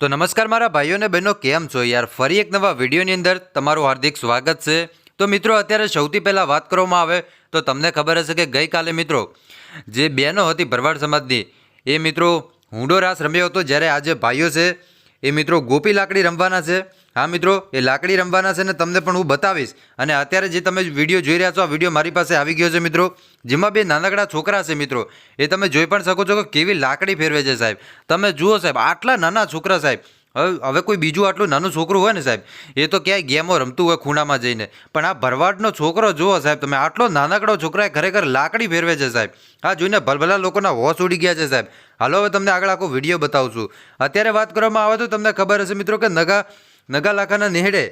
તો નમસ્કાર મારા ભાઈઓ અને બહેનો, કેમ છો? યાર, ફરી એક નવા વિડીયોની અંદર તમારું હાર્દિક સ્વાગત છે. તો મિત્રો, અત્યારે સૌથી પહેલાં વાત કરવામાં આવે તો તમને ખબર હશે કે ગઈકાલે મિત્રો, જે બહેનો હતી ભરવાડ સમાજની, એ મિત્રો હુંડો રાસ રમ્યો હતો, જ્યારે આજે ભાઈઓ છે એ મિત્રો ગોપી લાકડી રમવાના છે. હા મિત્રો, એ લાકડી રમવાના છે ને તમને પણ હું બતાવીશ. અને અત્યારે જે તમે વીડિયો જોઈ રહ્યા છો, આ વીડિયો મારી પાસે આવી ગયો છે મિત્રો. જેમાં બે નાનકડા છોકરા છે મિત્રો. એ તમે જોઈ પણ શકો છો કે કેવી લાકડી ફેરવે છે સાહેબ. તમે જુઓ સાહેબ, આટલા નાના છોકરા સાહેબ. હવે હવે કોઈ બીજું આટલું નાનું છોકરું હોય ને સાહેબ, એ તો ક્યાંય ગેમો રમતું હોય ખૂણામાં જઈને. પણ આ ભરવાડનો છોકરો જુઓ સાહેબ, તમે આટલો નાનકડો છોકરો એ ખરેખર લાકડી ફેરવે છે સાહેબ. આ જોઈને ભલભલા લોકોના હોશ ઉડી ગયા છે સાહેબ. હાલો, હવે તમને આગળ આખો વીડિયો બતાવું છું. અત્યારે વાત કરવામાં આવે તો તમને ખબર હશે મિત્રો કે નગા નગા લાખાના નેહડે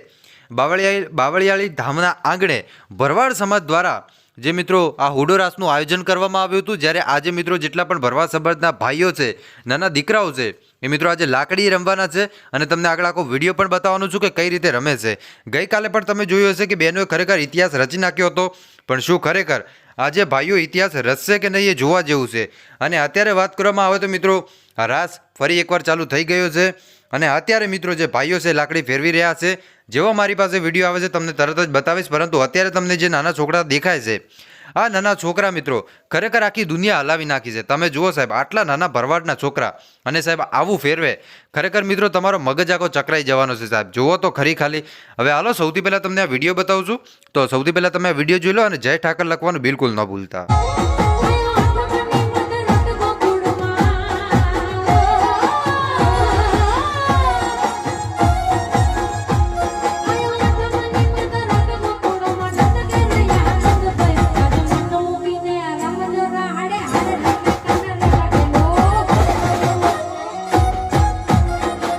બાવળિયા બાવળિયાળી ધામના આંગણે ભરવાડ સમાજ દ્વારા જે મિત્રો આ હુડો રાસનું આયોજન કરવામાં આવ્યું હતું, જ્યારે આજે મિત્રો જેટલા પણ ભરવાડ સમાજના ભાઈઓ છે, નાના દીકરાઓ છે, એ મિત્રો આજે લાકડી રમવાના છે અને તમને આગળ આખો વીડિયો પણ બતાવવાનું છું કે કઈ રીતે રમે છે. ગઈકાલે પણ તમે જોયું હશે કે બહેનોએ ખરેખર ઇતિહાસ રચી નાખ્યો હતો, પણ શું ખરેખર? આજે ભાઈઓ ઇતિહાસ રચશે કે નહીં એ જોવા જેવું છે. અને અત્યારે વાત કરવામાં આવે તો મિત્રો રાસ ફરી એકવાર ચાલુ થઈ ગયો છે અને અત્યારે મિત્રો જે ભાઈઓ છે લાકડી ફેરવી રહ્યા છે જેવો મારી પાસે વીડિયો આવે છે, તમને તરત જ બતાવીશ, પરંતુ અત્યારે તમને જે નાના છોકરા દેખાય છે, આ નાના છોકરા મિત્રો, ખરેખર આખી દુનિયા હલાવી નાખી છે. તમે જુઓ સાહેબ, આટલા નાના ભરવાડના છોકરા, અને સાહેબ, આવું ફેરવે. ખરેખર મિત્રો, તમારો મગજ આખો ચકરાઈ જવાનો છે સાહેબ. જુઓ તો ખરી ખાલી. હવે હાલો, સૌથી પહેલાં તમને આ વીડિયો બતાવું છું. તો સૌથી પહેલાં તમે આ વીડિયો જોઈ લો અને જય ઠાકર લખવાનું બિલકુલ ન ભૂલતા.